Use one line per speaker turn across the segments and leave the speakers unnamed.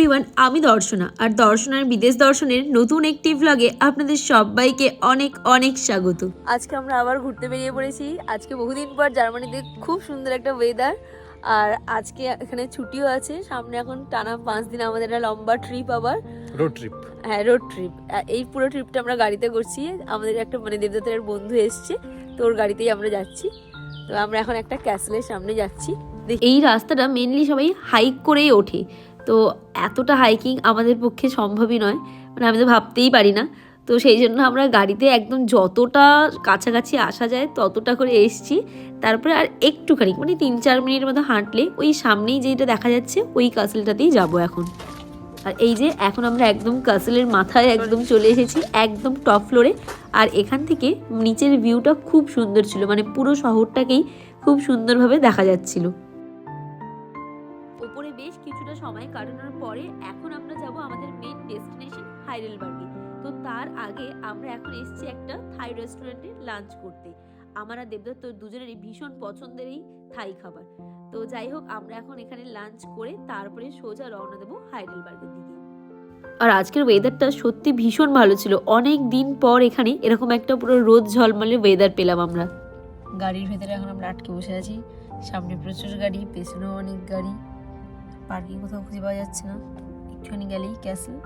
Everyone আমি দর্শনা। আর দর্শনার বিদেশ দর্শনের নতুন একটি ভ্লগে আপনাদের সবাইকে অনেক অনেক স্বাগত। আজকে আমরা আবার ঘুরতে বেরিয়ে পড়েছি। আজকে বহুদিন পর জার্মানিতে খুব সুন্দর একটা ওয়েদার আর আজকে এখানে ছুটিও আছে। সামনে এখন টানা পাঁচ দিন আমাদের একটা লম্বা ট্রিপ আবার।
রোড ট্রিপ
হ্যাঁ রোড ট্রিপ এই পুরো ট্রিপটা আমরা গাড়িতে করছি। আমাদের একটা মানে দেবদত্তের বন্ধু এসছে। তো ওর গাড়িতেই আমরা যাচ্ছি। তো আমরা এখন একটা ক্যাসেলের সামনে যাচ্ছি। এই রাস্তাটা মেনলি সবাই হাইক করেই ওঠে। তো এতটা হাইকিং আমাদের পক্ষে সম্ভবই নয়। মানে আমি তো ভাবতেই পারি না। তো সেই জন্য আমরা গাড়িতে একদম যতটা কাছাকাছি আসা যায় ততটা করে এসছি। তারপরে আর একটুখানি মানে তিন চার মিনিটের মতো হাঁটলে ওই সামনেই যেটা দেখা যাচ্ছে ওই কাসেলটাতেই যাব এখন। আর এই যে এখন আমরা একদম কাসেলের মাথায় একদম চলে এসেছি, একদম টপ ফ্লোরে আর এখান থেকে নিচের ভিউটা খুব সুন্দর ছিল মানে পুরো শহরটাকেই খুব সুন্দরভাবে দেখা যাচ্ছিল। সময় কাটানোর পরে এখন আমরা যাব আমাদের মেন ডেস্টিনেশন হাইডেলবার্গে। তো তার আগে আমরা এখন এসেছি একটা থাই রেস্টুরেন্টে লাঞ্চ করতে। আমার আর দেবদত্ত দুজনেরই ভীষণ পছন্দের এই থাই খাবার। তো যাই হোক, আমরা এখন এখানে লাঞ্চ করে তারপরে সোজা রওনা দেবো হাইডেলবার্গের দিকে। আর আজকের ওয়েদারটা সত্যি ভীষণ ভালো ছিল। অনেক দিন পর এখানে এরকম একটা পুরো রোদ ঝলমলে ওয়েদার পেলাম আমরা। গাড়ির ভেতরে এখন আমরা আটকে বসে আছি। সামনে প্রচুর গাড়ি, পেছনেও অনেক গাড়ি। পার্কিং কোথাও খুঁজে পাওয়া যাচ্ছে না। একটুখানি গেলেই ক্যাসেল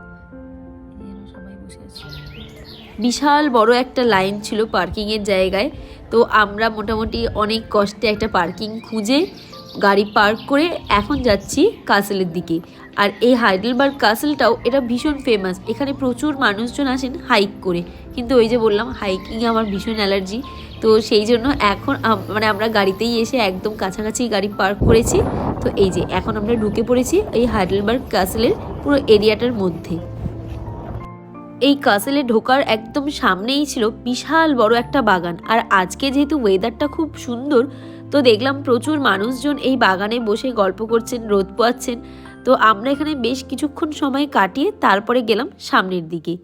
বিশাল বড় একটা লাইন ছিল পার্কিংয়ের জায়গায়। তো আমরা মোটামুটি অনেক কষ্টে একটা পার্কিং খুঁজে গাড়ি পার্ক করে এখন যাচ্ছি কাসেলের দিকে। আর এই হাইডেলবার্গ কাসেলটাও এটা ভীষণ ফেমাস এখানে প্রচুর মানুষজন আসেন হাইক করে। কিন্তু ওই যে বললাম হাইকিংয়ে আমার ভীষণ অ্যালার্জি তো সেই জন্য এখন মানে আমরা গাড়িতেই এসে একদম কাছাকাছি গাড়ি পার্ক করেছি। তো এই যে এখন আমরা ঢুকে পড়েছি এই হাইডেলবার্গ কাসেলের পুরো এরিয়াটার মধ্যে। এই কাসেলে ঢোকার একদম সামনেই ছিল বিশাল বড় একটা বাগান। আর আজকে যেহেতু ওয়েদারটা খুব সুন্দর, তো দেখলাম প্রচুর মানুষজন এই বাগানে বসে গল্প করছেন, রোদ পোয়াচ্ছেন। তো আমরা এখানে বেশ কিছুক্ষণ সময় কাটিয়ে তারপরে গেলাম সামনের দিকে।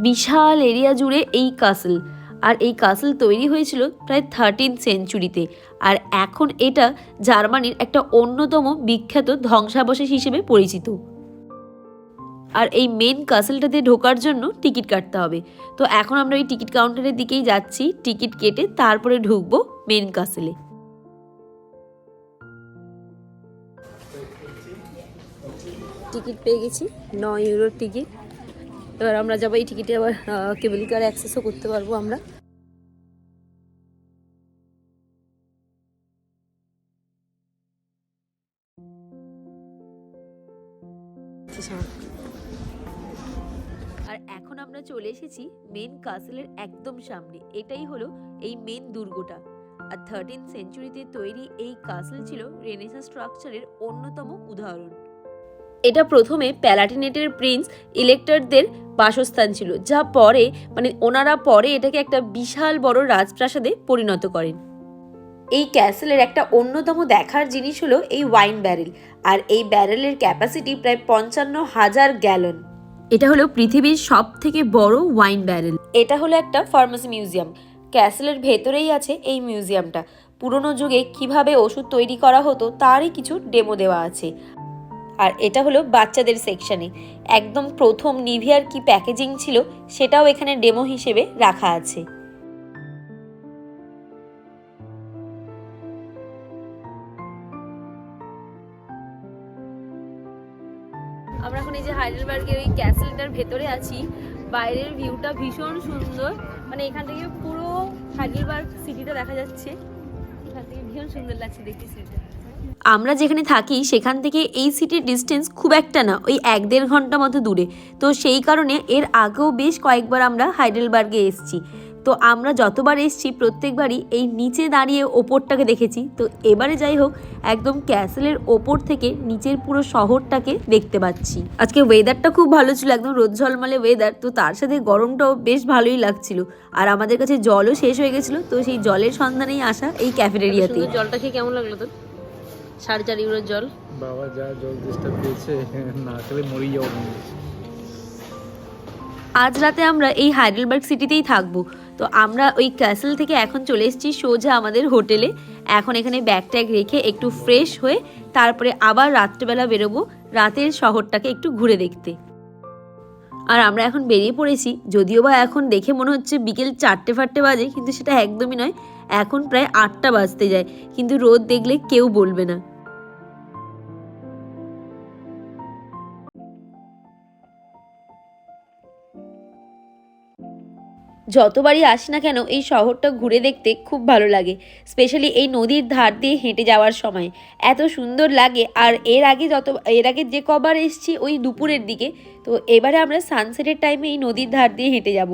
বিশাল এরিয়া জুড়ে এই কাসেল। আর এই কাসেল তৈরি হয়েছিল প্রায় থার্টিন সেঞ্চুরিতে আর এখন এটা জার্মানির একটা অন্যতম বিখ্যাত ধ্বংসাবশেষ হিসেবে পরিচিত। আর এই মেন কাসেলটাতে ঢোকার জন্য টিকিট কাটতে হবে। তো এখন আমরা ওই টিকিট কাউন্টারের দিকেই যাচ্ছি। টিকিট কেটে তারপরে ঢুকবো মেন কাসেলে। টিকিট পেয়ে গেছি। ন ইউরোর টিকিট। এবার আমরা যাব এই টিকিটে আবার কেবল কার অ্যাক্সেসও করতে পারব আমরা। আর এখন আমরা চলে এসেছি মেন কাসেলের একদম সামনে। এটাই হলো এই মেন দুর্গটা। আর থার্টিন সেঞ্চুরিতে তৈরি এই কাসেল ছিল রেনেসা স্ট্রাকচারের অন্যতম উদাহরণ। এটা প্রথমে প্যালাটিনেটের প্রিন্স ইলেক্টরদের বাসস্থান ছিল, যা পরে মানে ওনারা পরে এটাকে একটা বিশাল বড় রাজপ্রাসাদে পরিণত করেন। এই ক্যাসেলের একটা অন্যতম দেখার জিনিস হলো এই ওয়াইন ব্যারেল, আর এই ব্যারেলের ক্যাপাসিটি প্রায় পঞ্চান্ন হাজার গ্যালন। এটা হলো পৃথিবীর সব থেকে বড় ওয়াইন ব্যারেল। এটা হলো একটা ফার্মাসি মিউজিয়াম। ক্যাসেলের ভেতরেই আছে এই মিউজিয়ামটা। পুরনো যুগে কীভাবে ওষুধ তৈরি করা হতো, তারই কিছু ডেমো দেওয়া আছে। আর এটা হলো বাচ্চাদের সেকশনে একদম প্রথম নিভিয়ার কি প্যাকেজিং ছিল, সেটাও এখানে ডেমো হিসেবে রাখা আছে। আমরা এখন এই যে হাইডেলবার্গের ওই ক্যাসেলটার ভেতরে আছি। বাইরের ভিউটা ভীষণ সুন্দর। মানে এখান থেকে পুরো হাইডেলবার্গ সিটিটা দেখা যাচ্ছে। এখান থেকে ভীষণ সুন্দর লাগছে দেখতে সিটিটা আমরা যেখানে থাকি, সেখান থেকে এই সিটির ডিস্টেন্স খুব একটা না, ওই এক দেড় ঘণ্টা মতো দূরে। তো সেই কারণে এর আগেও বেশ কয়েকবার আমরা হাইডেলবার্গে এসেছি। তো আমরা যতবার এসেছি, প্রত্যেকবারই এই নিচে দাঁড়িয়ে ওপরটাকে দেখেছি। তো এবারে যাই হোক, একদম ক্যাসেলের ওপর থেকে নিচের পুরো শহরটাকে দেখতে পাচ্ছি। আজকে ওয়েদারটা খুব ভালো ছিল, একদম রোদ ঝলমলে ওয়েদার তো তার সাথে গরমটাও বেশ ভালোই লাগছিল। আর আমাদের কাছে জলও শেষ হয়ে গেছিল, তো সেই জলের সন্ধানেই আসা এই ক্যাফেটেরিয়াতে জলটা খেয়ে কেমন লাগল তোর? সাড়ে চার ইউরোর জল।
বাবা যা জল ডিস্টার্ব দিয়েছে না খেলে মরেই যাব মনে হচ্ছে।
আজ রাতে আমরা এই হাইডেলবার্গ সিটিতেই থাকব। তো আমরা ওই ক্যাসেল থেকে এখন চলে এসেছি সোজা আমাদের হোটেলে। এখন এখানে ব্যাগ ট্যাগ রেখে একটু ফ্রেশ হয়ে তারপরে আবার রাত্রেবেলা বেরোবো রাতের শহরটাকে একটু ঘুরে দেখতে। আর আমরা এখন বেরিয়ে পড়েছি যদিও বা এখন দেখে মনে হচ্ছে বিকেল চারটে ফারটে বাজে কিন্তু সেটা একদমই নয়। এখন প্রায় আটটা বাজতে যায় কিন্তু রোদ দেখলে কেউ বলবে না। যতবারই আসি না কেন এই শহরটা ঘুরে দেখতে খুব ভালো লাগে স্পেশালি এই নদীর ধার দিয়ে হেঁটে যাওয়ার সময়। এত সুন্দর লাগে আর এর আগে যত, এর আগে যে কবার এসছি ওই দুপুরের দিকে, তো এবারে আমরা সানসেটের টাইমে এই নদীর ধার দিয়ে হেঁটে যাব।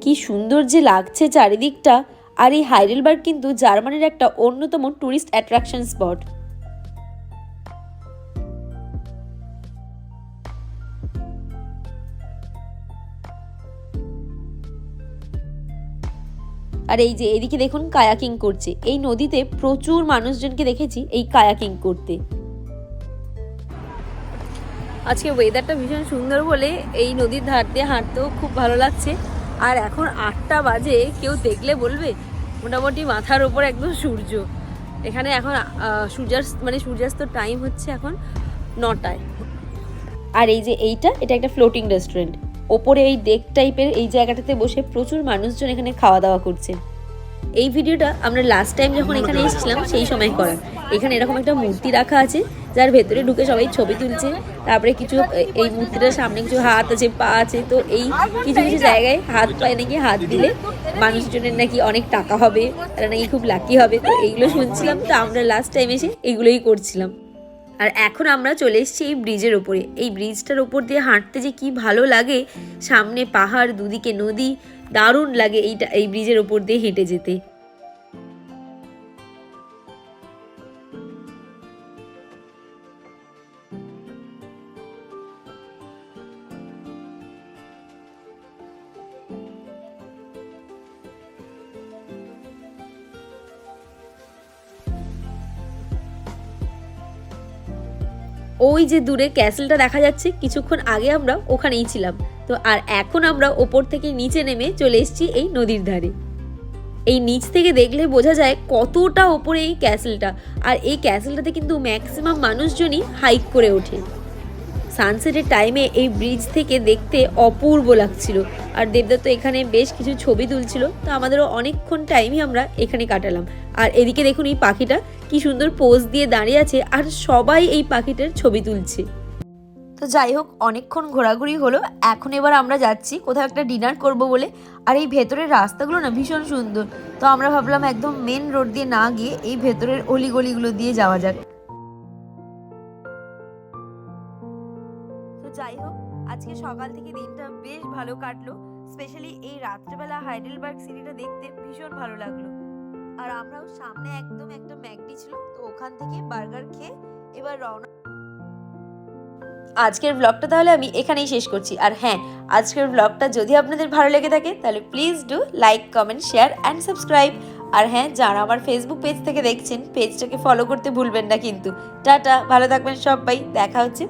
কি সুন্দর যে লাগছে চারিদিকটা, আর এই হাইডেলবার্গ কিন্তু জার্মানির একটা অন্যতম ট্যুরিস্ট অ্যাট্রাকশন স্পট আর এই যে এদিকে দেখুন কায়াকিং করছে। এই নদীতে প্রচুর মানুষজনকে দেখেছি এই কায়াকিং করতে। আজকে ওয়েদারটা ভীষণ সুন্দর বলে এই নদীর ধার দিয়ে হাঁটতেও খুব ভালো লাগছে। আর এখন আটটা বাজে, কেউ দেখলে বলবে? মোটামুটি মাথার ওপর একদম সূর্য। এখানে এখন সূর্যাস্ত মানে সূর্যাস্ত টাইম হচ্ছে এখন নটায়। আর এই যে এইটা, এটা একটা ফ্লোটিং রেস্টুরেন্ট ওপরে এই ডেক টাইপের এই জায়গাটাতে বসে প্রচুর মানুষজন এখানে খাওয়া দাওয়া করছে। এই ভিডিওটা আমরা লাস্ট টাইম যখন এখানে এসেছিলাম, সেই সময় করা। এখানে এরকম একটা মূর্তি রাখা আছে, যার ভেতরে ঢুকে সবাই ছবি তুলছে। তারপরে কিছু এই মূর্তিটার সামনে কিছু হাত আছে, পা আছে। তো এই কিছু কিছু জায়গায় হাত পায় নাকি হাত দিলে মানুষজনের নাকি অনেক টাকা হবে, তারা নাকি খুব লাকি হবে। তো এইগুলো শুনছিলাম, তো আমরা লাস্ট টাইম এসে এইগুলোই করছিলাম। আর এখন আমরা চলে এসেছি এই ব্রিজের ওপরে। এই ব্রিজটার ওপর দিয়ে হাঁটতে যে কি ভালো লাগে, সামনে পাহাড়, দুদিকে নদী, দারুণ লাগে এইটা, এই ব্রিজের ওপর দিয়ে হেঁটে যেতে। ওই যে দূরে ক্যাসেলটা দেখা যাচ্ছে, কিছুক্ষণ আগে আমরা ওখানেই ছিলাম। তো আর এখন আমরা ওপর থেকে নিচে নেমে চলে এসেছি এই নদীর ধারে। এই নিচ থেকে দেখলে বোঝা যায় কতটা ওপরে এই ক্যাসেলটা। আর এই ক্যাসেলটাতে কিন্তু ম্যাক্সিমাম মানুষজনই হাইক করে ওঠে। সানসেটের টাইমে এই ব্রিজ থেকে দেখতে অপূর্ব লাগছিল। আর দেবদত্ত এখানে বেশ কিছু ছবি তুলছিল, তো আমাদেরও অনেকক্ষণ টাইমই আমরা এখানে কাটালাম। আর এদিকে দেখুন এই পাখিটা কি সুন্দর পোজ দিয়ে দাঁড়িয়ে আছে, আর সবাই এই পাখিটার ছবি তুলছে। তো যাই হোক, অনেকক্ষণ ঘোরাঘুরি হলো, এখন এবার আমরা যাচ্ছি, কোথাও একটা ডিনার করব বলে। আর এই ভেতরের রাস্তাগুলো না ভীষণ সুন্দর। তো আমরা ভাবলাম একদম মেন রোড দিয়ে না গিয়ে এই ভেতরের অলিগলিগুলো দিয়ে যাওয়া যাক। যাই হোক, আজকে সকাল থেকে দিনটা বেশ ভালো কাটলো। স্পেশালি এই রাত্রেবেলা হাইডেলবার্গ সিটিটা দেখতে ভীষণ ভালো লাগল। আর আমরাও সামনে একদম একটা ম্যাকডি ছিল, তো ওখান থেকে বার্গার খেয়ে এবার রওনা আজকের ব্লগটা তাহলে আমি এখানেই শেষ করছি। আর হ্যাঁ আজকের ব্লগটা যদি আপনাদের ভালো লেগে থাকে, তাহলে please do like comment share and subscribe আর হ্যাঁ যারা আমার ফেসবুক পেজ থেকে দেখছেন পেজটাকে ফলো করতে ভুলবেন না কিন্তু। টাটা, ভালো থাকবেন সবাই, দেখা হচ্ছে